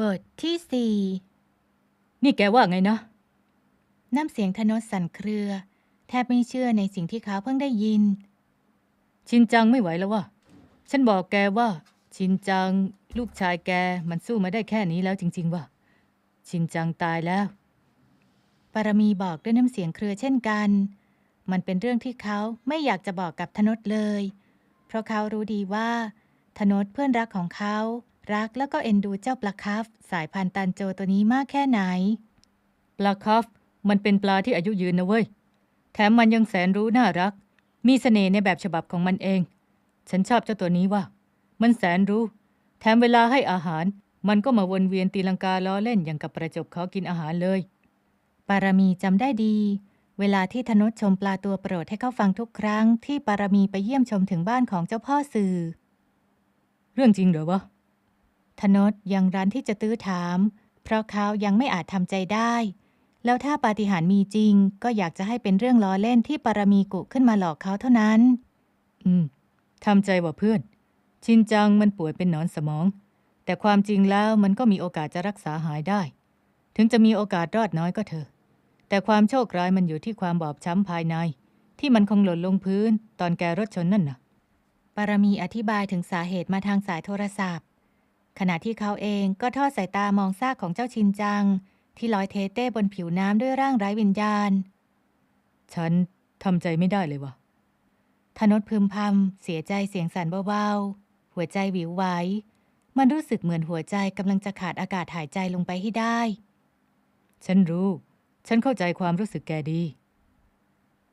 บทที่สี่นี่แกว่าไงนะ น้ำเสียงธนดสั่นเครือ แทบไม่เชื่อในสิ่งที่เขาเพิ่งได้ยิน ชินจังไม่ไหวแล้วว่ะฉันบอกแกว่า ชินจังลูกชายแกมันสู้มาได้แค่นี้แล้วจริง ๆ ว่ะชินจังตายแล้ว ปารมีบอกด้วยน้ำเสียงเครือเช่นกัน มันเป็นเรื่องที่เขาไม่อยากจะบอกกับธนดเลย เพราะเขารู้ดีว่า ธนดเพื่อนรักของเขา รักแล้วก็เอ็นดูเจ้าปลาคัฟสายพันธุ์ตันโจตัวนี้มากแค่ไหน ปลาคัฟมันเป็นปลาที่อายุยืนนะเว้ย แถมมันยังแสนรู้น่ารัก มีเสน่ห์ในแบบฉบับของมันเอง ฉันชอบเจ้าตัวนี้ว่า มันแสนรู้ แถมเวลาให้อาหาร มันก็มาวนเวียนตีลังกาล้อเล่นอย่างกับประจบเขากินอาหารเลย ปารมีจำได้ดี เวลาที่ธนดชมปลาตัวโปรดให้เขาฟังทุกครั้งที่ปารมีไปเยี่ยมชมถึงบ้านของเจ้าพ่อสื่อ เรื่องจริงเหรอวะ ธนดยังรั้นที่จะตื้อถาม เพราะเขายังไม่อาจทำใจได้ แล้วถ้าปาฏิหาริย์มีจริง ก็อยากจะให้เป็นเรื่องล้อเล่นที่ปารมีกุขึ้นมาหลอกเขาเท่านั้น อืมทำใจว่าเพื่อน ชินจังมันป่วยเป็นหนอนสมอง แต่ความจริงแล้วมันก็มีโอกาสจะรักษาหายได้ ถึงจะมีโอกาสรอดน้อยก็เถอะ แต่ความโชคร้ายมันอยู่ที่ความบอบช้ำภายใน ที่มันคงหล่นลงพื้น ตอนแกรถชนนั่นน่ะปารมีอธิบายถึงสาเหตุมาทางสายโทรศัพท์ ขณะที่เขาเองก็ทอดสายตามองซากของเจ้าชินจัง ที่ลอยเทเต้บนผิวน้ำด้วยร่างไร้วิญญาณ ฉันทำใจไม่ได้เลยวะธนดพึมพำเสียใจเสียงสั่นเบาๆ หัวใจวิวไหวมันรู้สึกเหมือนหัวใจกำลังจะขาดอากาศหายใจลงไปให้ได้ ฉันรู้ ฉันเข้าใจความรู้สึกแกดี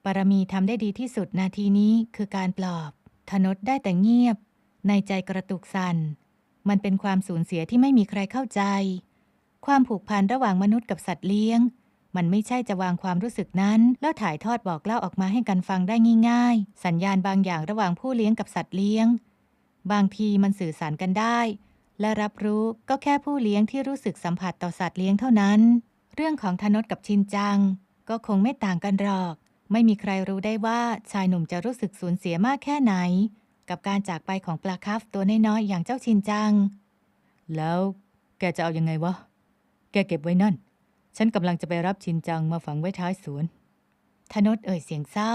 ปารมีทำได้ดีที่สุดนาทีนี้คือการปลอบธนดได้แต่เงียบ ในใจกระตุกสั่น มันเป็นความสูญเสียที่ไม่มีใครเข้าใจ ความผูกพันระหว่างมนุษย์กับสัตว์เลี้ยง มันไม่ใช่จะวางความรู้สึกนั้น แล้วถ่ายทอดบอกเล่าออกมาให้กันฟังได้ง่ายๆ สัญญาณบางอย่างระหว่างผู้เลี้ยงกับสัตว์เลี้ยง บางทีมันสื่อสารกันได้ และรับรู้ก็แค่ผู้เลี้ยงที่รู้สึกสัมผัสต่อสัตว์เลี้ยงเท่านั้น เรื่องของธนดกับชินจัง ก็คงไม่ต่างกันหรอก ไม่มีใครรู้ได้ว่าชายหนุ่มจะรู้สึกสูญเสียมากแค่ไหน กับการจากไปของปลาคัฟตัวน้อยๆอย่างเจ้าชินจัง แล้วแกจะเอายังไงวะ แกเก็บไว้นั่น ฉันกำลังจะไปรับชินจังมาฝังไว้ท้ายสวน ธนดเอ่ยเสียงเศร้า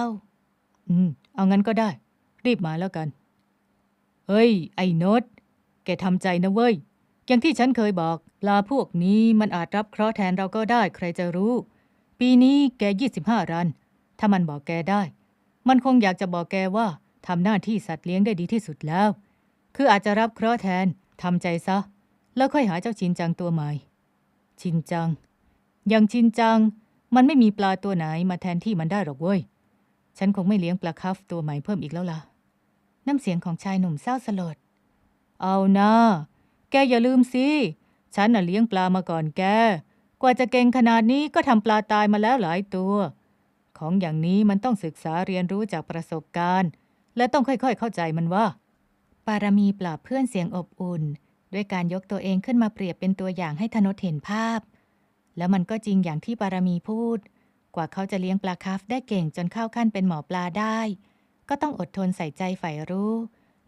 อืม เอางั้นก็ได้ รีบมาแล้วกัน เฮ้ย ไอ้โนตแกทำใจนะเว้ย อย่างที่ฉันเคยบอก ลาพวกนี้มันอาจรับเคราะห์แทนเราก็ได้ใครจะรู้ ปีนี้แกยี่สิบห้ารัน ถ้ามันบอกแกได้ มันคงอยากจะบอกแกว่า ทำหน้าที่สัตว์เลี้ยงได้ดีที่สุดแล้ว คืออาจจะรับเคราะห์แทนทำใจซะ แล้วค่อยหาเจ้าชินจังตัวใหม่ ชินจัง อย่างชินจัง มันไม่มีปลาตัวไหนมาแทนที่มันได้หรอกเว้ย ฉันคงไม่เลี้ยงปลาคัฟตัวใหม่เพิ่มอีกแล้วล่ะ น้ำเสียงของชายหนุ่มเศร้าสลด เอานะแกอย่าลืมสิ ฉันน่ะเลี้ยงปลามาก่อนแก กว่าจะเก่งขนาดนี้ก็ทำปลาตายมาแล้วหลายตัว ของอย่างนี้มันต้องศึกษาเรียนรู้จากประสบการณ์ และต้องค่อยๆ เข้าใจมันว่า ปารมีปลอบเพื่อนเสียงอบอุ่น ด้วยการยกตัวเองขึ้นมาเปรียบเป็นตัวอย่างให้ธนดเห็นภาพ แล้วมันก็จริงอย่างที่ปารมีพูด กว่าเขาจะเลี้ยงปลาคัฟได้เก่งจนเข้าขั้นเป็นหมอปลาได้ ก็ต้องอดทนใส่ใจใฝ่รู้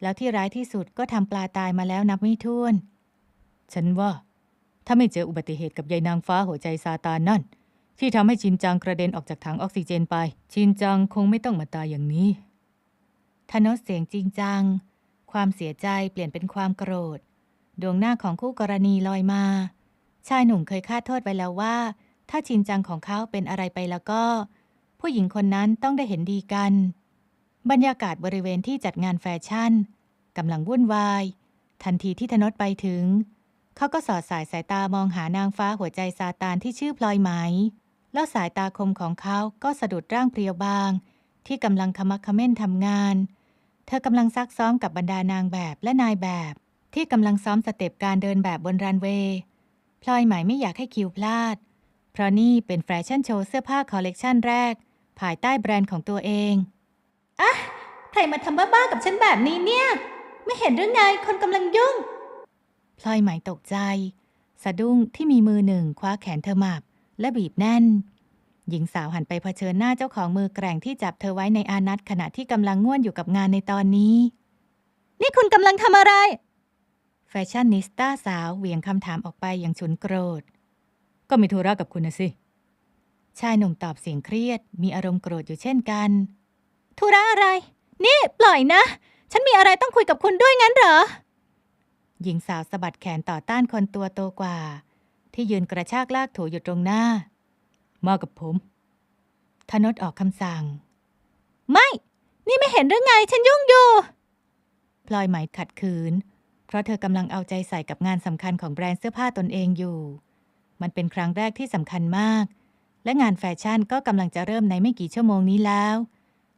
แล้วที่ร้ายที่สุดก็ทำปลาตายมาแล้วนับไม่ถ้วน ฉันว่า ถ้าไม่เจออุบัติเหตุกับยายนางฟ้าหัวใจซาตานนั่นที่ทำให้ชินจังกระเด็นออกจากถังออกซิเจนไป ชินจังคงไม่ต้องมาตายอย่างนี้ ธนดเสียงจริงจัง ความเสียใจเปลี่ยนเป็นความโกรธ ดวงหน้าของคู่กรณีลอยมา ชายหนุ่มเคยคาดโทษไปแล้วว่า ถ้าชินจังของเขาเป็นอะไรไปแล้วก็ ผู้หญิงคนนั้นต้องได้เห็นดีกัน บรรยากาศบริเวณที่จัดงานแฟชั่นกำลังวุ่นวาย ทันทีที่ธนดไปถึง เขาก็สอดสายสายตามองหานางฟ้าหัวใจซาตานที่ชื่อพลอยไหม แล้วสายตาคมของเขาก็สะดุดร่างเพรียวบาง ที่กำลังขมักขม้นทำงาน เธอกำลังซักซ้อมกับบรรดานางแบบและนายแบบ ที่กำลังซ้อมสเต็ปการเดินแบบบนรันเวย์พลอยไหมไม่อยากให้คิวพลาด เพราะนี่เป็นแฟชั่นโชว์เสื้อผ้าคอลเลกชันแรก ภายใต้แบรนด์ของตัวเองอะใครมาทำบ้าๆกับฉันแบบนี้เนี่ย ไม่เห็นหรือไงคนกำลังยุ่งพลอยไหมตกใจ สะดุ้งที่มีมือหนึ่งคว้าแขนเธอหมับและบีบแน่น หญิงสาวหันไปเผชิญหน้าเจ้าของมือแกร่งที่จับเธอไว้ในอานัตขณะที่กำลังง่วนอยู่กับงานในตอนนี้ นี่คุณกำลังทำอะไร แฟชั่นนิสต้าสาวเหวี่ยงคำถามออกไปอย่างฉุนโกรธ ก็มีธุระกับคุณนะสิ ชายหนุ่มตอบเสียงเครียด มีอารมณ์โกรธอยู่เช่นกัน ธุระอะไร นี่ปล่อยนะ ฉันมีอะไรต้องคุยกับคุณด้วยงั้นเหรอ หญิงสาวสะบัดแขนต่อต้านคนตัวโตกว่า ที่ยืนกระชากลากถูอยู่ตรงหน้า มากับผมธนดออกคำสั่ง ไม่ นี่ไม่เห็นหรือไง ฉันยุ่งอยู่พลอยไหมขัดขืน เพราะเธอกำลังเอาใจใส่กับงานสำคัญของแบรนด์เสื้อผ้าตนเองอยู่ มันเป็นครั้งแรกที่สำคัญมาก และงานแฟชั่นก็กำลังจะเริ่มในไม่กี่ชั่วโมงนี้แล้ว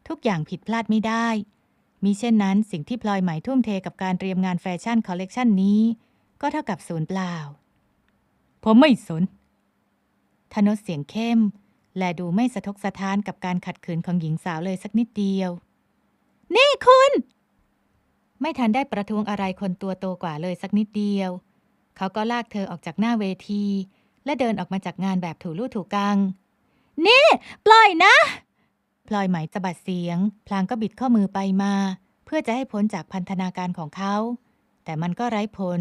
ทุกอย่างผิดพลาดไม่ได้มิเช่นนั้นสิ่งที่พลอยไหมทุ่มเทกับการเตรียมงานแฟชั่นคอลเลกชันนี้ ก็เท่ากับศูนย์เปล่า ผมไม่สน ทนดเสียงเข้ม และดูไม่สะทกสะท้านกับการขัดขืนของหญิงสาวเลยสักนิดเดียว นี่คุณ ไม่ทันได้ประท้วงอะไรคนตัวโตกว่าเลยสักนิดเดียว เขาก็ลากเธอออกจากหน้าเวที และเดินออกมาจากงานแบบถูลู่ถูกัง นี่ ปล่อยนะ พลอยไหมสะบัดเสียง พลางก็บิดข้อมือไปมา เพื่อจะให้พ้นจากพันธนาการของเขา แต่มันก็ไร้ผล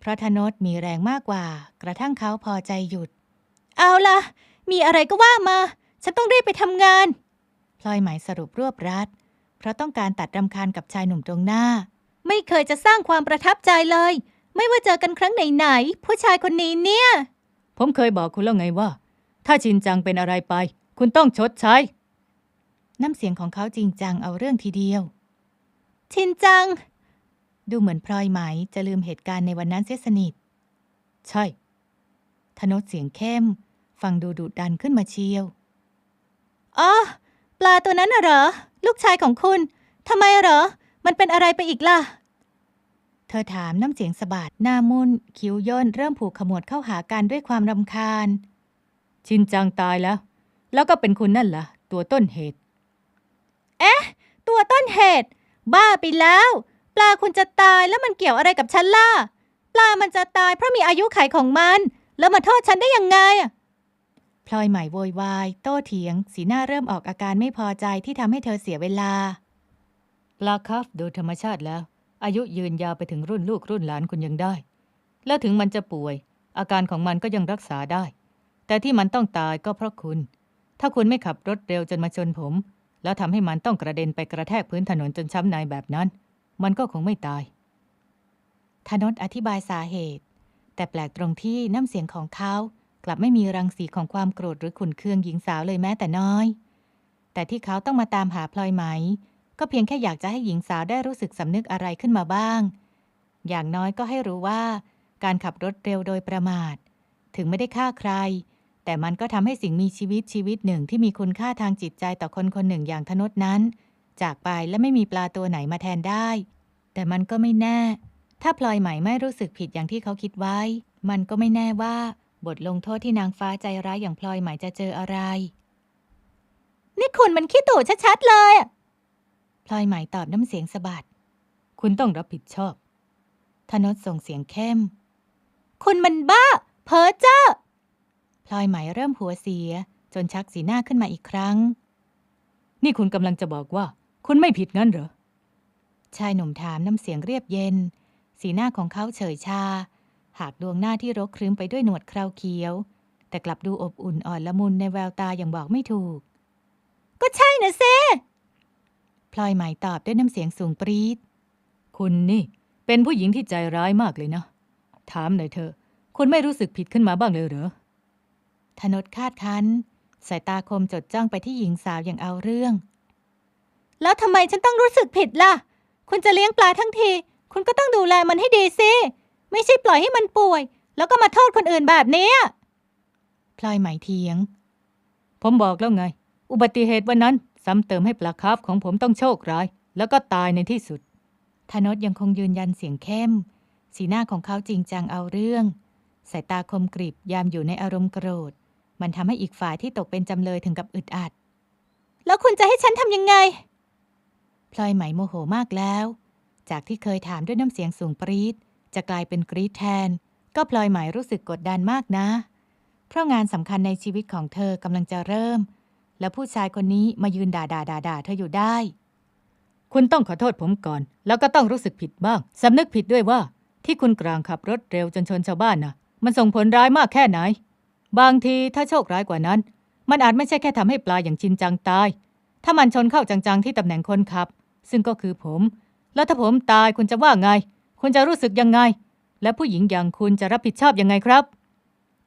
เพราะธนดมีแรงมากกว่า กระทั่งเขาพอใจหยุด เอาล่ะมีอะไรก็ว่ามา ฉันต้องรีบไปทำงาน พลอยไหมสรุปรวบรัด เพราะต้องการตัดรำคาญกับชายหนุ่มตรงหน้า ไม่เคยจะสร้างความประทับใจเลย ไม่ว่าเจอกันครั้งไหนๆผู้ชายคนนี้เนี่ย ผมเคยบอกคุณแล้วไงว่า ถ้าชินจังเป็นอะไรไป คุณต้องชดใช้ น้ำเสียงของเขาจริงจังเอาเรื่องทีเดียว ชินจัง ดูเหมือนพลอยไหมจะลืมเหตุการณ์ในวันนั้นเสียสนิท ใช่ทนดเสียงเข้ม ฟังดูดุดันขึ้นมาเชียวอ๋อปลาตัวนั้นน่ะเหรอ ลูกชายของคุณทำไมเหรอ มันเป็นอะไรไปอีกล่ะ เธอถามน้ำเสียงสะบัดหน้ามุนคิ้วย่นเริ่มผูกขมวดเข้าหากันด้วยความรำคาญ ชินจังตายแล้ว แล้วก็เป็นคุณนั่นล่ะ ตัวต้นเหตุ เอ๊ะ ตัวต้นเหตุ บ้าไปแล้ว ปลาคุณจะตายแล้วมันเกี่ยวอะไรกับฉันล่ะ ปลามันจะตายเพราะมีอายุไขของมัน แล้วมาโทษฉันได้ยังไงอะ พลอยใหม่โวยวาย โต้เถียง สีหน้าเริ่มออกอาการไม่พอใจที่ทำให้เธอเสียเวลาปลาคาฟโดยธรรมชาติแล้ว อายุยืนยาวไปถึงรุ่นลูกรุ่นหลานคุณยังได้ และถึงมันจะป่วย อาการของมันก็ยังรักษาได้ แต่ที่มันต้องตายก็เพราะคุณ ถ้าคุณไม่ขับรถเร็วจนมาชนผม แล้วทำให้มันต้องกระเด็นไปกระแทกพื้นถนนจนช้ำในแบบนั้น มันก็คงไม่ตายธนดอธิบายสาเหตุ แต่แปลกตรงที่น้ำเสียงของเขา กลับไม่มีรังสีของความโกรธหรือขุนเคืองหญิงสาวเลยแม้แต่น้อย แต่ที่เขาต้องมาตามหาพลอยไหม ก็เพียงแค่อยากจะให้หญิงสาวได้รู้สึกสำนึกอะไรขึ้นมาบ้าง อย่างน้อยก็ให้รู้ว่า การขับรถเร็วโดยประมาท ถึงไม่ได้ฆ่าใคร แต่มันก็ทำให้สิ่งมีชีวิตชีวิตหนึ่งที่มีคุณค่าทางจิตใจต่อคนคนหนึ่งอย่างทนดนั้น จากไปและไม่มีปลาตัวไหนมาแทนได้ แต่มันก็ไม่แน่ ถ้าพลอยไหมไม่รู้สึกผิดอย่างที่เขาคิดไว้ มันก็ไม่แน่ว่า บทลงโทษที่นางฟ้าใจร้ายอย่างพลอยไหมจะเจออะไร นี่คุณมันขี้ตู่ชัดๆเลยอะพลอยไหมตอบน้ำเสียงสะบัด คุณต้องรับผิดชอบธนดส่งเสียงเข้ม คุณมันบ้า เพ้อเจ้อพลอยไหมเริ่มหัวเสีย จนชักสีหน้าขึ้นมาอีกครั้ง นี่คุณกำลังจะบอกว่า คุณไม่ผิดงั้นเหรอ ชายหนุ่มถามน้ำเสียงเรียบเย็น สีหน้าของเขาเฉยชา หากดวงหน้าที่รกครึ้มไปด้วยหนวดเคราเขียว แต่กลับดูอบอุ่นอ่อนละมุนในแววตาอย่างบอกไม่ถูก ก็ใช่นะเซพลอยหมายตอบด้วยน้ำเสียงสูงปรี๊ดคุณนี่ เป็นผู้หญิงที่ใจร้ายมากเลยนะ ถามหน่อยเถอคุณไม่รู้สึกผิดขึ้นมาบ้างเลยเหรอธนดคาดคันสายตาคมจดจ้องไปที่หญิงสาวอย่างเอาเรื่อง แล้วทำไมฉันต้องรู้สึกผิดล่ะ คุณจะเลี้ยงปลาทั้งที คุณก็ต้องดูแลมันให้ดีสิ ไม่ใช่ปล่อยให้มันป่วย แล้วก็มาโทษคนอื่นแบบนี้พลอยหมายเทียง ผมบอกแล้วไง อุบัติเหตุวันนั้น ซ้ำเติมให้ปลาคาฟของผมต้องโชคร้าย แล้วก็ตายในที่สุดธนดยังคงยืนยันเสียงเข้ม สีหน้าของเขาจริงจังเอาเรื่อง สายตาคมกริบยามอยู่ในอารมณ์โกรธ มันทำให้อีกฝ่ายที่ตกเป็นจำเลยถึงกับอึดอัด แล้วคุณจะให้ฉันทำยังไง พลอยไหมโมโหมากแล้ว จากที่เคยถามด้วยน้ำเสียงสูงปรี๊ด จะกลายเป็นกรีดแทน ก็พลอยหมายรู้สึกกดดันมากนะ เพราะงานสำคัญในชีวิตของเธอกำลังจะเริ่ม แล้วผู้ชายคนนี้มายืนด่าด่าด่าด่าเธออยู่ได้ คุณต้องขอโทษผมก่อน แล้วก็ต้องรู้สึกผิดบ้างสำนึกผิดด้วยว่า ที่คุณกลางขับรถเร็วจนชนชาวบ้านน่ะมันส่งผลร้ายมากแค่ไหน บางทีถ้าโชคร้ายกว่านั้น มันอาจไม่ใช่แค่ทำให้ปลาอย่างชินจังตาย ถ้ามันชนเข้าจังๆที่ตำแหน่งคนขับ ซึ่งก็คือผม แล้วถ้าผมตายคุณจะว่าไง คุณจะรู้สึกยังไง และผู้หญิงอย่างคุณจะรับผิดชอบยังไงครับ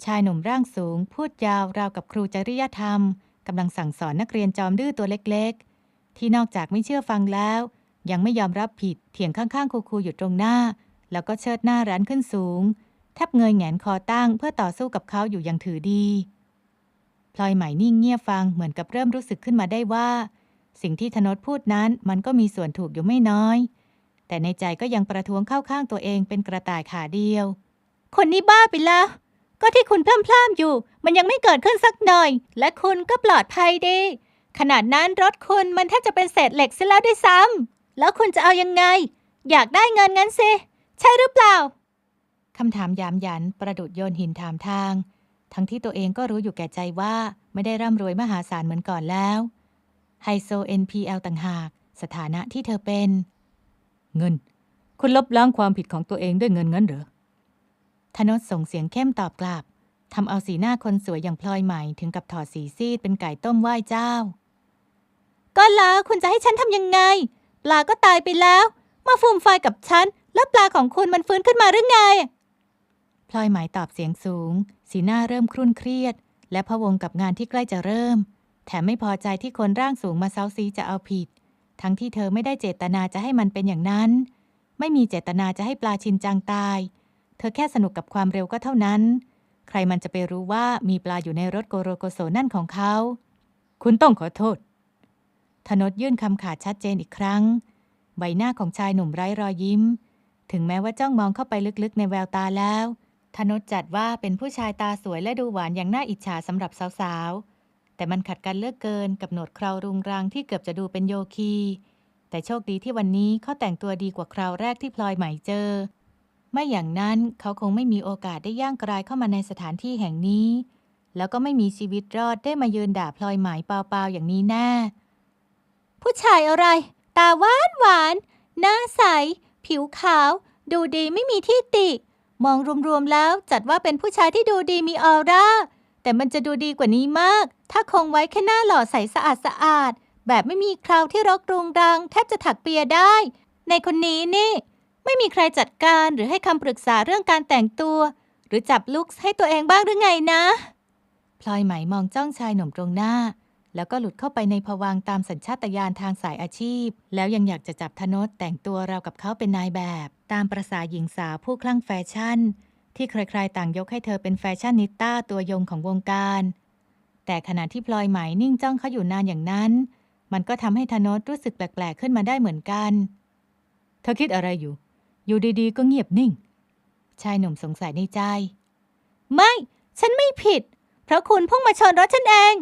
ชายหนุ่มร่างสูง พูดยาวราวกับครูจริยธรรมกำลังสั่งสอนนักเรียนจอมดื้อตัวเล็กๆ ที่นอกจากไม่เชื่อฟังแล้ว ยังไม่ยอมรับผิดเถียงข้างๆครูๆอยู่ตรงหน้า แล้วก็เชิดหน้ารั้นขึ้นสูงแทบเงยแงนคอตั้งเพื่อต่อสู้กับเขาอยู่อย่างถือดีพลอยไหม่นิ่งเงียบฟังเหมือนกับเริ่มรู้สึกขึ้นมาได้ว่า สิ่งที่ธนดพูดนั้นมันก็มีส่วนถูกอยู่ไม่น้อย แต่ในใจก็ยังประท้วงเข้าข้างตัวเองเป็นกระต่ายขาเดียว คนนี้บ้าไปแล้ว ก็ที่คุณพล่ำๆอยู่ มันยังไม่เกิดขึ้นสักหน่อย และคุณก็ปลอดภัยดี ขนาดนั้นรถคุณมันแทบจะเป็นเศษเหล็กเสียแล้วด้วยซ้ำแล้วคุณจะเอายังไง อยากได้เงินงั้นสิใช่หรือเปล่าคำถามยามยันประดุดโยนหินถามทาง ทั้งที่ตัวเองก็รู้อยู่แก่ใจว่าไม่ได้ร่ำรวยมหาศาลเหมือนก่อนแล้วไฮโซ NPL ต่างหาก สถานะที่เธอเป็น เงิน คุณลบล้างความผิดของตัวเองด้วยเงินงั้นเหรอธนดส่งเสียงเข้มตอบกลับทำเอาสีหน้าคนสวยอย่างพลอยใหม่ถึงกับถอดสีซีดเป็นไก่ต้มไหว้เจ้า ก็ล้วคุณจะให้ฉันทำยังไง ปลาก็ตายไปแล้ว มาฟูมไฟกับฉัน แล้วปลาของคุณมันฟื้นขึ้นมาหรือไง พลอยหมตอบเสียงสูง สีหน้าเริ่มครุ่นเครียด และพะวงกับงานที่ใกล้จะเริ่ม แถมไม่พอใจที่คนร่างสูงมาเซาซีจะเอาผิด ทั้งที่เธอไม่ได้เจตนาจะให้มันเป็นอย่างนั้น ไม่มีเจตนาจะให้ปลาชินจังตาย เธอแค่สนุกกับความเร็วก็เท่านั้น ใครมันจะไปรู้ว่ามีปลาอยู่ในรถโกโรโกโซนั่นของเขา คุณต้องขอโทษธนดยื่นคำขาดชัดเจนอีกครั้ง ใบหน้าของชายหนุ่มไร้รอยยิ้ม ถึงแม้ว่าจ้องมองเข้าไปลึกๆในแววตาแล้วธนดจัดว่าเป็นผู้ชายตาสวยและดูหวานอย่างน่าอิจฉาสำหรับสาวๆ แต่มันขัดกันเลือกเกินกับหนวดคราวรุงรังที่เกือบจะดูเป็นโยคี แต่โชคดีที่วันนี้เขาแต่งตัวดีกว่าคราวแรกที่พลอยใหม่เจอ ไม่อย่างนั้นเขาคงไม่มีโอกาสได้ย่างกรายเข้ามาในสถานที่แห่งนี้ แล้วก็ไม่มีชีวิตรอดได้มายืนด่าพลอยหมายเปล่าๆอย่างนี้แน่ผู้ชายอะไร ตาหวานหวานหน้าใส ผิวขาว ดูดีไม่มีที่ติ มองรวมๆแล้วจัดว่าเป็นผู้ชายที่ดูดีมีออร่า แต่มันจะดูดีกว่านี้มาก ถ้าคงไว้แค่หน้าหล่อใสสะอาดสะอาด แบบไม่มีคราวที่รกรุงรัง แทบจะถักเปียได้ ในคนนี้นี่ ไม่มีใครจัดการหรือให้คำปรึกษาเรื่องการแต่งตัว หรือจับลุคให้ตัวเองบ้างหรือไงนะ พลอยไหมมองจ้องชายหนุ่มตรงหน้า แล้วก็หลุดเข้าไปในภวังตามสัญชาตญาณทางสายอาชีพ แล้วยังอยากจะจับธนดแต่งตัวราวกับเขาเป็นนายแบบ ตามประษาหญิงสาวผู้คลั่งแฟชั่น ที่ใครๆต่างยกให้เธอเป็นแฟชั่นนิต้าตัวยงของวงการ แต่ขณะที่พลอยไหมนิ่งจ้องเขาอยู่นานอย่างนั้น มันก็ทำให้ธนดรู้สึกแปลกๆขึ้นมาได้เหมือนกัน เธอคิดอะไรอยู่ อยู่ดีๆ ก็เงียบนิ่ง ชายหนุ่มสงสัยในใจ ไม่ ฉันไม่ผิด เพราะคุณพุ่งมาชนรถฉันเอง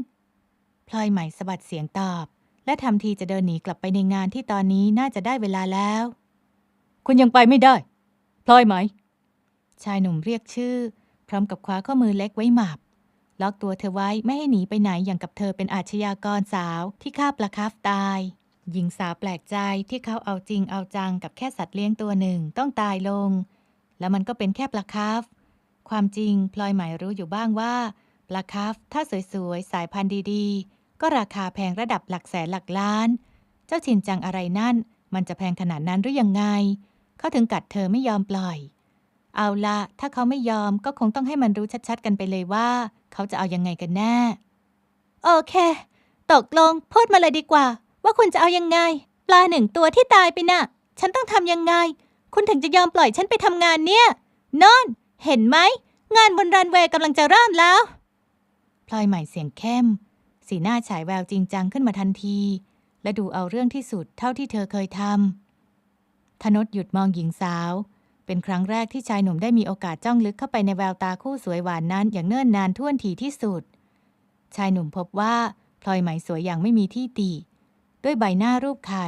พลอยใหม่สะบัดเสียงตอบ และทำทีจะเดินหนีกลับไปในงานที่ตอนนี้น่าจะได้เวลาแล้ว คุณยังไปไม่ได้ พลอยไหม ชายหนุ่มเรียกชื่อ พร้อมกับคว้าข้อมือเล็กไว้หมับ ล็อกตัวเธอไว้ไม่ให้หนีไปไหนอย่างกับเธอเป็นอาชญากรสาวที่ฆ่าปลาคาฟตาย หญิงสาวแปลกใจที่เขาเอาจริงเอาจังกับแค่สัตว์เลี้ยงตัวหนึ่งต้องตายลง แล้วมันก็เป็นแค่ปลาคาฟความจริงพลอยหมายรู้อยู่บ้างว่าปลาคาฟถ้าสวยๆสายพันธุ์ดีๆ ก็ราคาแพงระดับหลักแสนหลักล้าน เจ้าชินจังอะไรนั่น มันจะแพงขนาดนั้นหรือยังไง เขาถึงกัดเธอไม่ยอมปล่อย เอาละถ้าเขาไม่ยอมก็คงต้องให้มันรู้ชัดๆ กันไปเลยว่า เขาจะเอายังไงกันแน่ โอเค ตกลงพูดมาเลยดีกว่า ว่าคุณจะเอายังไง ปลาหนึ่งตัวที่ตายไปน่ะ ฉันต้องทำยังไง คุณถึงจะยอมปล่อยฉันไปทำงานเนี่ยนอนเห็นไหม งานบนรันเวย์กำลังจะเริ่มแล้ว พลอยใหม่เสียงเข้ม สีหน้าฉายแววจริงจังขึ้นมาทันที และดูเอาเรื่องที่สุดเท่าที่เธอเคยทำธนดหยุดมองหญิงสาว เป็นครั้งแรกที่ชายหนุ่มได้มีโอกาสจ้องลึกเข้าไปในแววตาคู่สวยหวานนั้นอย่างเนิ่นนานท่วนทีที่สุด ชายหนุ่มพบว่าพลอยไหมสวยอย่างไม่มีที่ติ ด้วยใบหน้ารูปไข่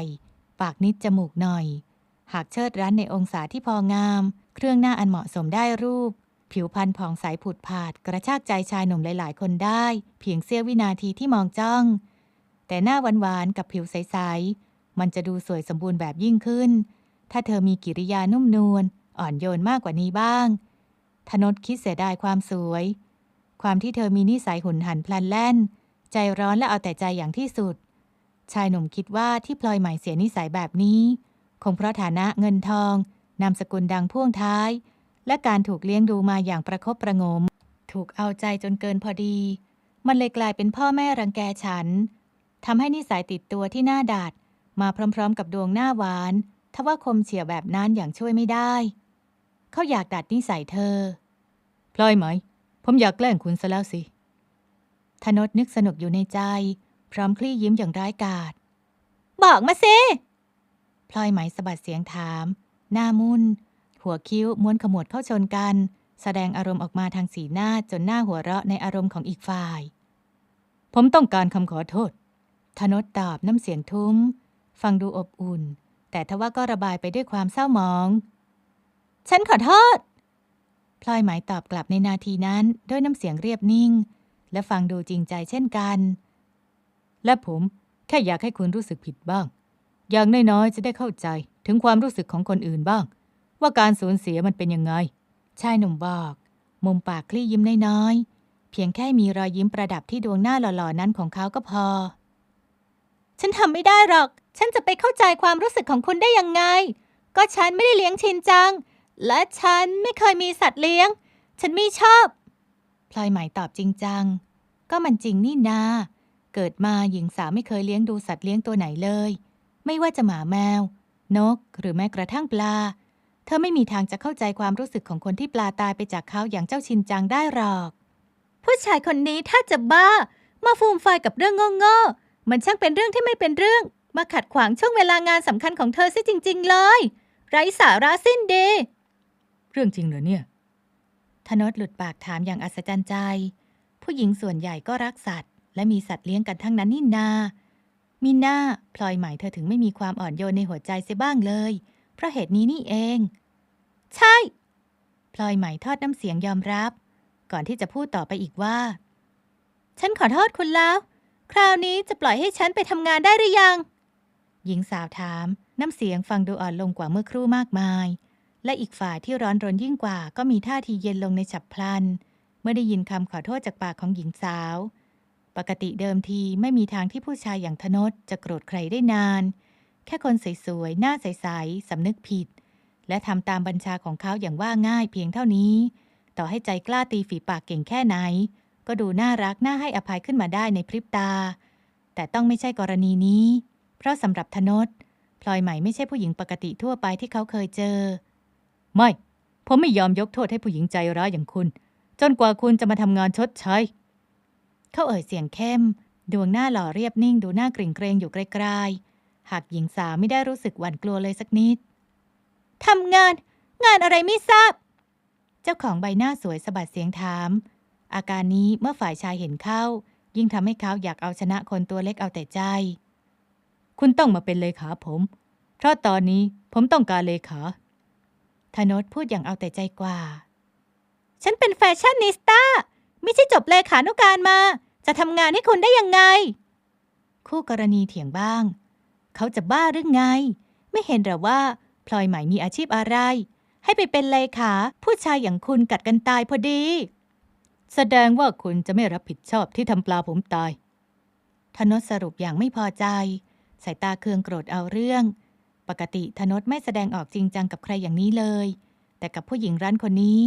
ปากนิดจมูกหน่อย หากเชิดรั้นในองศาที่พองาม เครื่องหน้าอันเหมาะสมได้รูป ผิวพรรณผ่องใสผุดผาด กระชากใจชายหนุ่มหลาย ๆ คนได้ เพียงเสี้ยววินาทีที่มองจ้อง แต่หน้าหวานๆกับผิวใส ๆ มันจะดูสวยสมบูรณ์แบบยิ่งขึ้นถ้าเธอมีกิริยานุ่มนวล อ่อนโยนมากกว่านี้บ้าง ธนดคิดเสียดายความสวย ความที่เธอมีนิสัยหุนหันพลันแล่น ใจร้อนและเอาแต่ใจอย่างที่สุด ชายหนุ่มคิดว่าที่พลอยใหม่เสียนิสัยแบบนี้ คงเพราะฐานะเงินทองนามสกุลดังพ่วงท้าย และการถูกเลี้ยงดูมาอย่างประคบประงม ถูกเอาใจจนเกินพอดี มันเลยกลายเป็นพ่อแม่รังแกฉันทำให้นิสัยติดตัวที่หน้าดาดมาพร้อมๆ กับดวงหน้าหวานทว่าคมเฉียวแบบนั้นอย่างช่วยไม่ได้ เขาอยากดัดนิสัยเธอ พลอยไหม ผมอยากแกล้งคุณซะแล้วสิ ธนดนึกสนุกอยู่ในใจ พร้อมคลี่ยิ้มอย่างร้ายกาจบอกมาสิ พลอยไหมสะบัดเสียงถาม หน้ามุนหัวคิ้วม้วนขมวดเข้าชนกัน แสดงอารมณ์ออกมาทางสีหน้าจนหน้าหัวเราะในอารมณ์ของอีกฝ่าย ผมต้องการคำขอโทษ ธนดตอบน้ำเสียงทุ้ม ฟังดูอบอุ่น แต่ทว่าก็ระบายไปด้วยความเศร้าหมอง ฉันขอโทษ พลอยหมายตอบกลับในนาทีนั้นด้วยน้ำเสียงเรียบนิ่ง และฟังดูจริงใจเช่นกัน และผมแค่อยากให้คุณรู้สึกผิดบ้าง อย่างน้อยๆจะได้เข้าใจถึงความรู้สึกของคนอื่นบ้าง ว่าการสูญเสียมันเป็นยังไง ชายหนุ่มบอก มุมปากคลี่ยิ้มน้อยๆ เพียงแค่มีรอยยิ้มประดับที่ดวงหน้าหล่อๆนั้นของเขาก็พอ ฉันทำไม่ได้หรอก ฉันจะไปเข้าใจความรู้สึกของคุณได้ยังไง ก็ฉันไม่ได้เลี้ยงชินจัง และฉันไม่เคยมีสัตว์เลี้ยง ฉันไม่ชอบ พลอยหมายตอบจริงจัง ก็มันจริงนี่นา เกิดมาหญิงสาวไม่เคยเลี้ยงดูสัตว์เลี้ยงตัวไหนเลย ไม่ว่าจะหมาแมว นก หรือแม้กระทั่งปลา เธอไม่มีทางจะเข้าใจความรู้สึกของคนที่ปลาตายไปจากเขาอย่างเจ้าชินจังได้หรอก ผู้ชายคนนี้ถ้าจะบ้า มาฟูมไฟกับเรื่องโง่ๆมันช่างเป็นเรื่องที่ไม่เป็นเรื่อง มาขัดขวางช่วงเวลางานสำคัญของเธอซิจริง ๆ เลย ไร้สาระสิ้นดี เรื่องจริงเหรอเนี่ย ธนดหลุดปากถามอย่างอัศจรรย์ใจ ผู้หญิงส่วนใหญ่ก็รักสัตว์ และมีสัตว์เลี้ยงกันทั้งนั้นนี่นา มีหน้าพลอยหมเธอถึงไม่มีความอ่อนโยนในหัวใจเสียบ้างเลย เพราะเหตุนี้นี่เอง ใช่ พลอยหมทอดน้ำเสียงยอมรับ ก่อนที่จะพูดต่อไปอีกว่า ฉันขอโทษคุณแล้ว คราวนี้จะปล่อยให้ฉันไปทำงานได้หรือยัง หญิงสาวถาม น้ำเสียงฟังดูอ่อนลงกว่าเมื่อครู่มากมาย และอีกฝ่ายที่ร้อนรนยิ่งกว่าก็มีท่าทีเย็นลงในฉับพลัน เมื่อได้ยินคำขอโทษจากปากของหญิงสาว ปกติเดิมทีไม่มีทางที่ผู้ชายอย่างธนดจะโกรธใครได้นาน แค่คนสวยๆ หน้าใสๆสำนึกผิด และทำตามบัญชาของเขาอย่างว่าง่ายเพียงเท่านี้ ต่อให้ใจกล้าตีฝีปากเก่งแค่ไหน ก็ดูน่ารักน่าให้อภัยขึ้นมาได้ในพริบตา แต่ต้องไม่ใช่กรณีนี้ เพราะสำหรับธนดพลอยใหม่ไม่ใช่ผู้หญิงปกติทั่วไปที่เขาเคยเจอ ไม่ ผมไม่ยอมยกโทษให้ผู้หญิงใจร้ายอย่างคุณ จนกว่าคุณจะมาทำงานชดใช้ เขาเอ่ยเสียงเข้ม ดวงหน้าหล่อเรียบนิ่ง ดูหน้ากริ่งเกรงอยู่ไกลๆ หากหญิงสาวไม่ได้รู้สึกหวั่นกลัวเลยสักนิดทำงาน งานอะไรไม่ทราบ เจ้าของใบหน้าสวยสะบัดเสียงถาม อาการนี้เมื่อฝ่ายชายเห็นเข้า ยิ่งทำให้เขาอยากเอาชนะคนตัวเล็กเอาแต่ใจ คุณต้องมาเป็นเลขาผม เพราะตอนนี้ผมต้องการเลขา ธนดพูดอย่างเอาแต่ใจกว่า ฉันเป็นแฟชั่นนิสต้า ไม่ใช่จบเลขานุการมา จะทำงานให้คุณได้ยังไง คู่กรณีเถียงบ้าง เขาจะบ้าหรือไง ไม่เห็นหรอว่า พลอยไหม่มีอาชีพอะไร ให้ไปเป็นเลขา ผู้ชายอย่างคุณกัดกันตายพอดี แสดงว่าคุณจะไม่รับผิดชอบที่ทำปลาผมตายธนดสรุปอย่างไม่พอใจ สายตาเคืองโกรธเอาเรื่อง ปกติธนดไม่แสดงออกจริงจังกับใครอย่างนี้เลย แต่กับผู้หญิงร้านคนนี้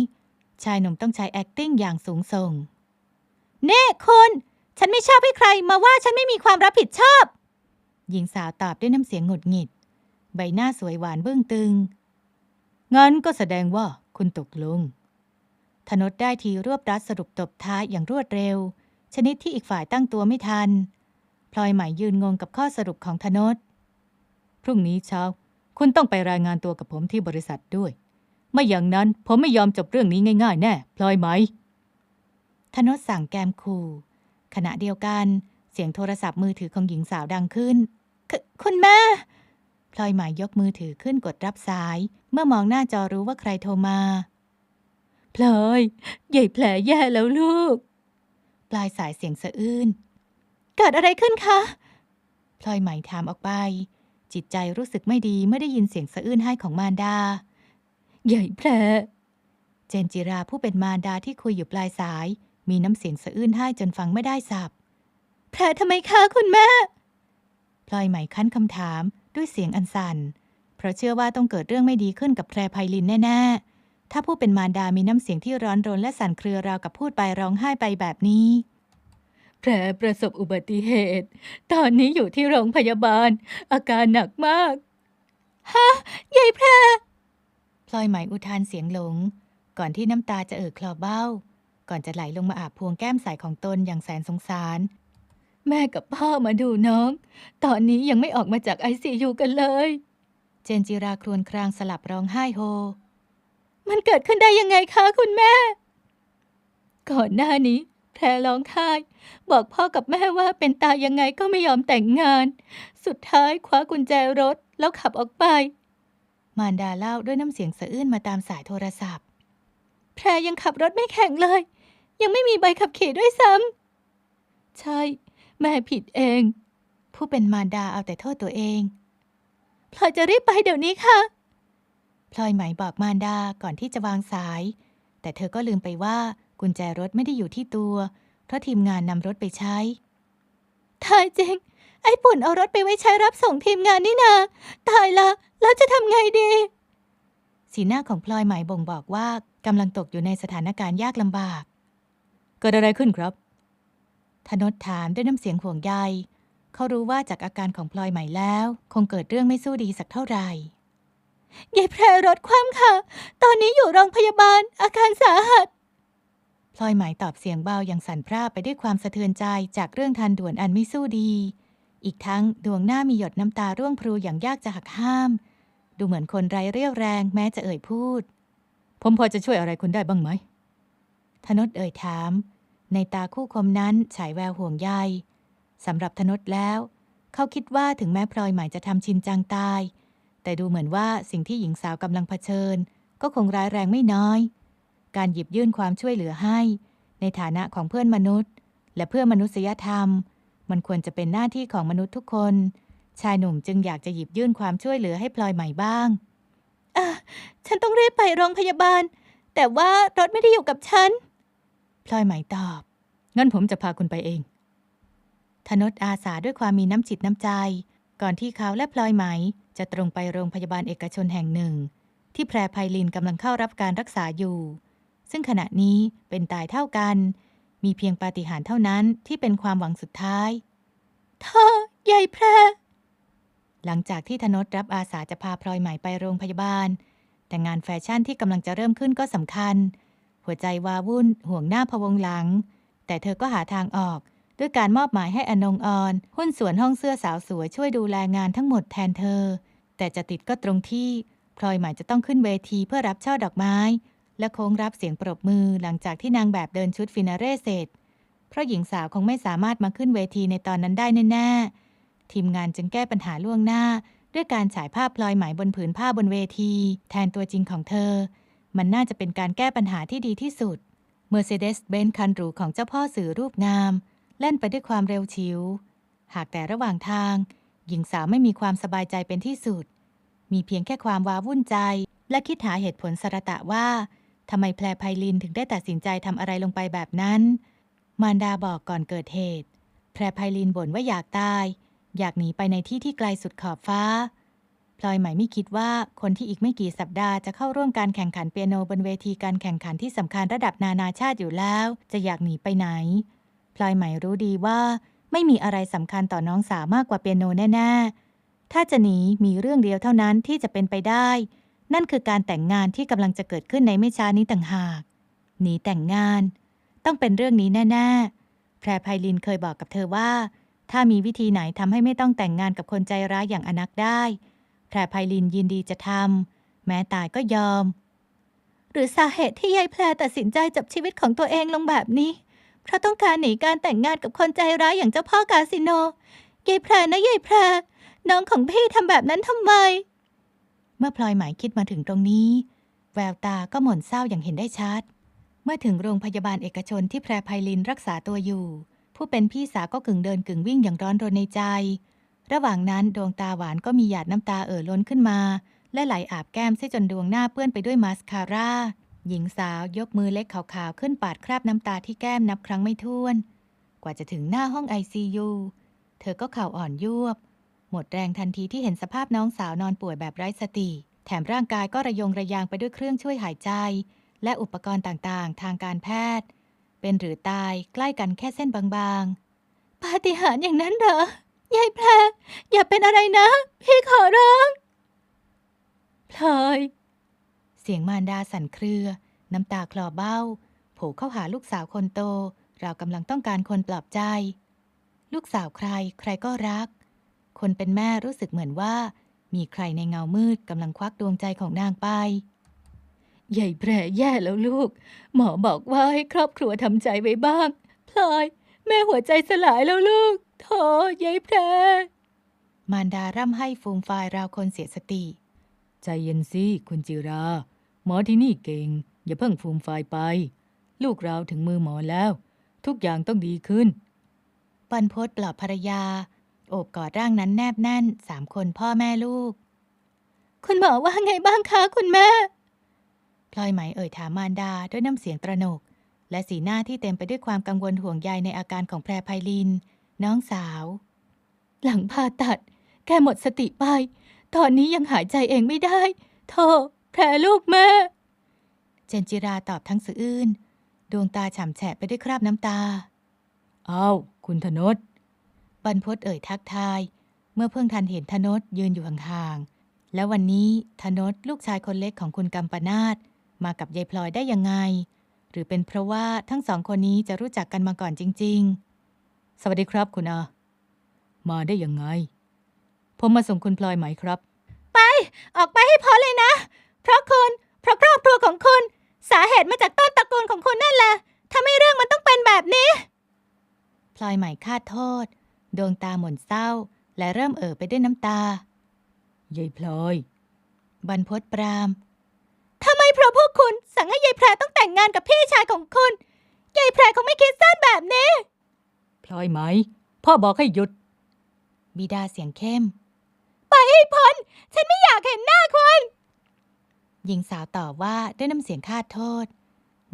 ชายหนุ่มต้องใช้ acting อย่างสูงส่ง เน่คุณ ฉันไม่ชอบให้ใครมาว่าฉันไม่มีความรับผิดชอบ หญิงสาวตอบด้วยน้ำเสียงหงุดหงิด ใบหน้าสวยหวานเบื้องตึง งั้นก็แสดงว่าคุณตกลง ธนดได้ทีรวบรัดสรุปตบท้ายอย่างรวดเร็ว ชนิดที่อีกฝ่ายตั้งตัวไม่ทัน พลอยใหม่ยืนงงกับข้อสรุปของธนด พรุ่งนี้เช้า คุณต้องไปรายงานตัวกับผมที่บริษัทด้วย ไม่อย่างนั้นผมไม่ยอมจบเรื่องนี้ง่าย ๆ แน่ พลอยไหม ธนดสั่งแกมคูขณะเดียวกันเสียงโทรศัพท์มือถือของหญิงสาวดังขึ้นคคุณแม่ พลอยหมายยกมือถือขึ้นกดรับสาย เมื่อมองหน้าจอรู้ว่าใครโทรมา พลอยใหญ่แผลแย่แล้วลูก ปลายสายเสียงสะอื้น เกิดอะไรขึ้นคะ พลอยหมายถามออกไป จิตใจรู้สึกไม่ดีเมื่อได้ยินเสียงสะอื้นให้ของมารดา ใหญ่แพรเจนจิราผู้เป็นมารดาที่คุยอยู่ปลายสาย มีน้ำเสียงสะอื้นไห้จนฟังไม่ได้สับแพรทำไมคะคุณแม่พลอยไหม่คั้นคำถามด้วยเสียงอันสั่น เพราะเชื่อว่าต้องเกิดเรื่องไม่ดีขึ้นกับแพรไพลินแน่ๆ ถ้าผู้เป็นมารดามีน้ำเสียงที่ร้อนรนและสั่นเครือราวกับพูดไปร้องไห้ไปแบบนี้ แพรประสบอุบัติเหตุ ตอนนี้อยู่ที่โรงพยาบาล อาการหนักมาก ฮะยายแพรพลอยไหมอุทานเสียงหลง ก่อนที่น้ำตาจะเอ่อคลอเบ้า ก่อนจะไหลลงมาอาบพวงแก้มใสของตนอย่างแสนสงสาร แม่กับพ่อมาดูน้อง ตอนนี้ยังไม่ออกมาจากไอซียูกันเลย เจนจิราครวญครางสลับร้องไห้โฮ มันเกิดขึ้นได้ยังไงคะคุณแม่ ก่อนหน้านี้ แพรร้องไห้บอกพ่อกับแม่ว่าเป็นตายยังไงก็ไม่ยอมแต่งงาน สุดท้ายคว้ากุญแจรถแล้วขับออกไป มารดาเล่าด้วยน้ำเสียงสะอื้นมาตามสายโทรศัพท์ แพรยังขับรถไม่แข็งเลย ยังไม่มีใบขับขี่ด้วยซ้ำใช่ แม่ผิดเอง ผู้เป็นมารดาเอาแต่โทษตัวเองพลอยจะรีบไปเดี๋ยวนี้ค่ะพลอยไหมบอกมารดาก่อนที่จะวางสาย แต่เธอก็ลืมไปว่า กุญแจรถไม่ได้อยู่ที่ตัว เพราะทีมงานนำรถไปใช้ตายจริง ไอ้ปุ่นเอารถไปไว้ใช้รับส่งทีมงานนี่นา ตายละ แล้วจะทำไงดี สีหน้าของพลอยหมบ่งบอกว่ากำลังตกอยู่ในสถานการณ์ยากลำบาก เกิดอะไรขึ้นครับ ธนดถามด้วยน้ำเสียงห่วงใย เขารู้ว่าจากอาการของพลอยไหมแล้ว คงเกิดเรื่องไม่สู้ดีสักเท่าไหร่ยายแพรรถคว่ำค่ะ ตอนนี้อยู่โรงพยาบาลอาการสาหัส พลอยหมายตอบเสียงเบาอย่างสั่นพร่าไปด้วยความสะเทือนใจจากเรื่องทันด่วนอันไม่สู้ดี อีกทั้งดวงหน้ามีหยดน้ำตาร่วงพรูอย่างยากจะหักห้าม ดูเหมือนคนไร้เรี่ยวแรงแม้จะเอ่ยพูด ผมพอจะช่วยอะไรคุณได้บ้างไหมธนดเอ่ยถาม ในตาคู่คมนั้นฉายแววห่วงใยสำหรับธนดแล้ว เขาคิดว่าถึงแม้พลอยหม่จะทำชินจังตาย แต่ดูเหมือนว่าสิ่งที่หญิงสาวกำลังเผชิญ ก็คงร้ายแรงไม่น้อย การหยิบยื่นความช่วยเหลือให้ ในฐานะของเพื่อนมนุษย์ และเพื่อมนุษยธรรม มันควรจะเป็นหน้าที่ของมนุษย์ทุกคน ชายหนุ่มจึงอยากจะหยิบยื่นความช่วยเหลือให้พลอยใหม่บ้างอฉันต้องรีบไปโรงพยาบาล แต่ว่ารถไม่ได้อยู่กับฉัน พลอยไหมตอบ งั้นผมจะพาคุณไปเอง ธนดอาสาด้วยความมีน้ำจิตน้ำใจ ก่อนที่เขาและพลอยไหม จะตรงไปโรงพยาบาลเอกชนแห่งหนึ่ง ที่แพรไพลินกำลังเข้ารับการรักษาอยู่ ซึ่งขณะนี้เป็นตายเท่ากัน มีเพียงปาฏิหาริย์เท่านั้นที่เป็นความหวังสุดท้ายเธอยายแพรหลังจากที่ธนดรับอาสาจะพาพลอยใหม่ไปโรงพยาบาล แต่งานแฟชั่นที่กำลังจะเริ่มขึ้นก็สำคัญ หัวใจวาวุ่นห่วงหน้าพะวงหลัง แต่เธอก็หาทางออก ด้วยการมอบหมายให้อนงออน หุ้นส่วนห้องเสื้อสาวสวยช่วยดูแลงานทั้งหมดแทนเธอ แต่จะติดก็ตรงที่พลอยใหม่จะต้องขึ้นเวทีเพื่อรับช่อดอกไม้ และโค้งรับเสียงปรบมือหลังจากที่นางแบบเดินชุดฟินาเร่เสร็จ เพราะหญิงสาวคงไม่สามารถมาขึ้นเวทีในตอนนั้นได้แน่ๆ ทีมงานจึงแก้ปัญหาล่วงหน้า ด้วยการฉายภาพพลอยไหมบนผืนผ้าบนเวที แทนตัวจริงของเธอ มันน่าจะเป็นการแก้ปัญหาที่ดีที่สุด Mercedes-Benz คันหรูของเจ้าพ่อสื่อรูปงามแล่นไปด้วยความเร็วชิว หากแต่ระหว่างทาง หญิงสาวไม่มีความสบายใจเป็นที่สุด มีเพียงแค่ความว้าวุ่นใจ และคิดหาเหตุผลสระตะว่า ทำไมแพรไพลินถึงได้ตัดสินใจทำอะไรลงไปแบบนั้น มารดาบอกก่อนเกิดเหตุ แพรไพลินบ่นว่าอยากตาย อยากหนีไปในที่ที่ไกลสุดขอบฟ้า พลอยไหม่ไม่คิดว่าคนที่อีกไม่กี่สัปดาห์จะเข้าร่วมการแข่งขันเปียโนบนเวทีการแข่งขันที่สำคัญระดับนานาชาติอยู่แล้ว จะอยากหนีไปไหน พลอยไหม่รู้ดีว่า ไม่มีอะไรสำคัญต่อน้องสาวมากกว่าเปียโนแน่ๆถ้าจะหนีมีเรื่องเดียวเท่านั้นที่จะเป็นไปได้ นั่นคือการแต่งงานที่กำลังจะเกิดขึ้นในไม่ช้านี้ต่างหาก หนีแต่งงาน ต้องเป็นเรื่องนี้แน่ๆ แพรไพลินเคยบอกกับเธอว่า ถ้ามีวิธีไหนทำให้ไม่ต้องแต่งงานกับคนใจร้ายอย่างอนักได้ แพรไพลินยินดีจะทำแม้ตายก็ยอม หรือสาเหตุที่ยายแพรตัดสินใจจบชีวิตของตัวเองลงแบบนี้ เพราะต้องการหนีการแต่งงานกับคนใจร้ายอย่างเจ้าพ่อกาสิโนยายแพรนะยายแพรน้องของพี่ทำแบบนั้นทำไม เมื่อพลอยหมายคิดมาถึงตรงนี้ แววตาก็หม่นเศร้าอย่างเห็นได้ชัด เมื่อถึงโรงพยาบาลเอกชนที่แพรไพลินรักษาตัวอยู่ ผู้เป็นพี่สาวก็กึ่งเดินกึ่งวิ่งอย่างร้อนรนในใจ ระหว่างนั้นดวงตาหวานก็มีหยาดน้ำตาเอ่อล้นขึ้นมา และไหลอาบแก้มเสียจนดวงหน้าเปื้อนไปด้วยมาสคาร่าหญิงสาวยกมือเล็กขาวๆขึ้นปาดคราบน้ำตาที่แก้มนับครั้งไม่ถ้วน กว่าจะถึงหน้าห้องไอซียูเธอก็เข่าอ่อนยวบ หมดแรงทันทีที่เห็นสภาพน้องสาวนอนป่วยแบบไร้สติ แถมร่างกายก็ระยงระยางไปด้วยเครื่องช่วยหายใจ และอุปกรณ์ต่างๆ ทางการแพทย์ เป็นหรือตายใกล้กันแค่เส้นบางๆ ปาฏิหาริย์อย่างนั้นเหรอยายแพรอย่าเป็นอะไรนะ พี่ขอร้องพลอยเสียงมารดาสั่นเครือ น้ำตาคลอเบ้า โผเข้าหาลูกสาวคนโต เรากำลังต้องการคนปลอบใจ ลูกสาวใครใครก็รัก คนเป็นแม่รู้สึกเหมือนว่า มีใครในเงามืดกำลังควักดวงใจของนางไป ใหญ่แพรแย่แล้วลูก หมอบอกว่าให้ครอบครัวทำใจไว้บ้าง พลอย แม่หัวใจสลายแล้วลูกโธ่ยายแพรมารดาร่ำให้ฟูมฟายราวคนเสียสติ ใจเย็นสิคุณจิรา หมอที่นี่เก่ง อย่าเพิ่งฟูมไฟายไป ลูกเราถึงมือหมอแล้ว ทุกอย่างต้องดีขึ้นปันพศปลอบภรรยา โอบกอดร่างนั้นแนบแน่นสามคนพ่อแม่ลูก คุณหมอว่าไงบ้างคะคุณแม่ พลอยไหมเอ่ยถามมารดาด้วยน้ำเสียงตระหนก และสีหน้าที่เต็มไปด้วยความกังวลห่วงใยในอาการของแพรไพลิน น้องสาว หลังผ่าตัด แกหมดสติไป ตอนนี้ยังหายใจเองไม่ได้โธ่แพรลูกแม่ เจนจิราตอบทั้งสะอื้นดวงตาฉ่ำแฉะไปด้วยคราบน้ำตา เอ้า คุณธนศ บรรพตเอ่ยทักทาย เมื่อเพิ่งทันเห็นธนศยืนอยู่ห่างๆ แล้ววันนี้ธนศลูกชายคนเล็กของคุณกัมปนาตมากับยายพลอยได้ยังไง หรือเป็นเพราะว่าทั้งสองคนนี้จะรู้จักกันมาก่อนจริงสวัสดีครับคุณอา มาได้ยังไง ผมมาส่งคุณพลอยไหมครับๆออกไปให้พ้นเลยนะ เพราะคุณ เพราะครอบครัวของคุณ สาเหตุมาจากต้นตระกูลของคุณนั่นแหละทำให้เรื่องมันต้องเป็นแบบนี้ พลอยใหม่คาดโทษ ดวงตาหม่นเศร้า และเริ่มเอ่อไปด้วยน้ำตายายพลอยบรรพตปรามทำไมเพราะพวกคุณ สั่งให้ยายแพรต้องแต่งงานกับพี่ชายของคุณยายแพรคงไม่คิดสั้นแบบนี้ พลอยไหม พ่อบอกให้หยุด บิดาเสียงเข้ม ไปให้พ้น ฉันไม่อยากเห็นหน้าคุณหญิงสาวตอบว่าด้วยน้ำเสียงคาดโทษ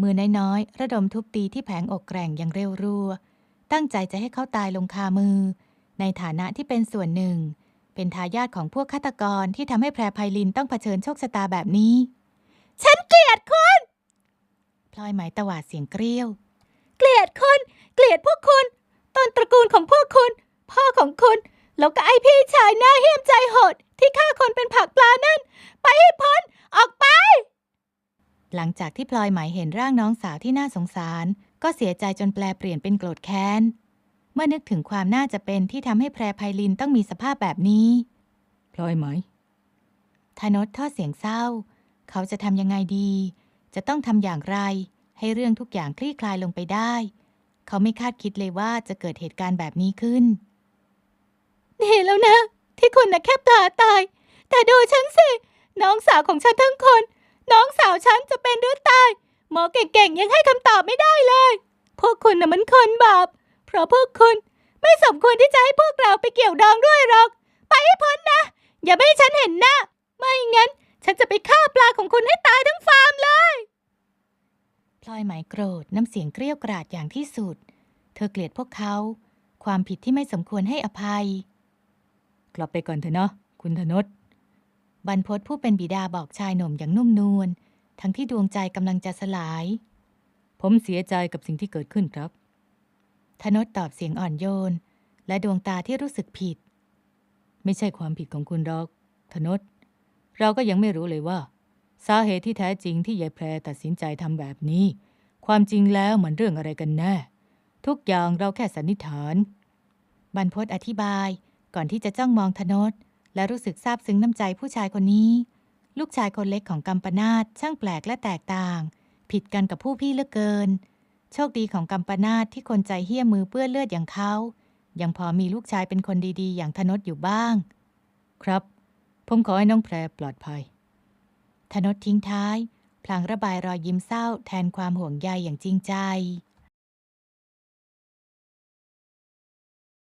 มือน้อยๆ ระดมทุบตีที่แผงอกแกร่งอย่างเร็วรัว ตั้งใจจะให้เขาตายลงคามือ ในฐานะที่เป็นส่วนหนึ่ง เป็นทายาทของพวกฆาตกรที่ทำให้แพรไพลินต้องเผชิญโชคชะตาแบบนี้ ฉันเกลียดคุณพลอยไหมตวาดเสียงเกรี้ยว เกลียดคุณ เกลียดพวกคุณต้นตระกูลของพวกคุณ พ่อของคุณ แล้วก็ไอพี่ชายหน้าเหี้ยมใจโหดที่ฆ่าคนเป็นผักปลานั่น ไปให้พ้น ออกไป หลังจากที่พลอยไหมเห็นร่างน้องสาวที่น่าสงสาร ก็เสียใจจนแปลเปลี่ยนเป็นโกรธแค้น เมื่อนึกถึงความน่าจะเป็นที่ทำให้แพรไพลินต้องมีสภาพแบบนี้ พลอยไหมธนดทอดเสียงเศร้า เขาจะทำยังไงดี จะต้องทำอย่างไร ให้เรื่องทุกอย่างคลี่คลายลงไปได้ เขาไม่คาดคิดเลยว่าจะเกิดเหตุการณ์แบบนี้ขึ้นดีแล้วนะ ที่คุณน่ะแค่ปลาตาย แต่ดูฉันสิ น้องสาวของฉันทั้งคน น้องสาวฉันจะเป็นหรือตาย หมอเก่งๆยังให้คำตอบไม่ได้เลย พวกคุณน่ะมันคนบาป เพราะพวกคุณไม่สมควรที่จะให้พวกเราไปเกี่ยวดองด้วยหรอก ไปให้พ้นนะ อย่าไม่ให้ฉันเห็นหน้า ไม่งั้น ฉันจะไปฆ่าปลาของคุณให้ตายทั้งฟาร์มเลยพลอยหมายโกรธน้ำเสียงเกรี้ยวกราดอย่างที่สุด เธอเกลียดพวกเขา ความผิดที่ไม่สมควรให้อภัย กลับไปก่อนเถอะเนาะคุณธนศบรรพตผู้เป็นบิดาบอกชายหนุ่มอย่างนุ่มนวล ทั้งที่ดวงใจกำลังจะสลาย ผมเสียใจกับสิ่งที่เกิดขึ้นครับ ธนดตอบเสียงอ่อนโยน และดวงตาที่รู้สึกผิด ไม่ใช่ความผิดของคุณหรอก ธนศเราก็ยังไม่รู้เลยว่า สาเหตุที่แท้จริงที่ยายแพรตัดสินใจทำแบบนี้ ความจริงแล้วมันเรื่องอะไรกันแน่ ทุกอย่างเราแค่สันนิษฐาน บรรพตอธิบายก่อนที่จะจ้องมองธนดและรู้สึกซาบซึ้งน้ำใจผู้ชายคนนี้ ลูกชายคนเล็กของกัมปนาตช่างแปลกและแตกต่าง ผิดกันกับผู้พี่เหลือเกิน โชคดีของกัมปนาตที่คนใจเหี้ยมือเปื้อนเลือดอย่างเขายังพอมีลูกชายเป็นคนดีๆ อย่างธนดอยู่บ้าง ครับ ผมขอให้น้องแพรปลอดภัย ธนดทิ้งท้าย พลางระบายรอยยิ้มเศร้าแทนความห่วงใยอย่างจริงใจ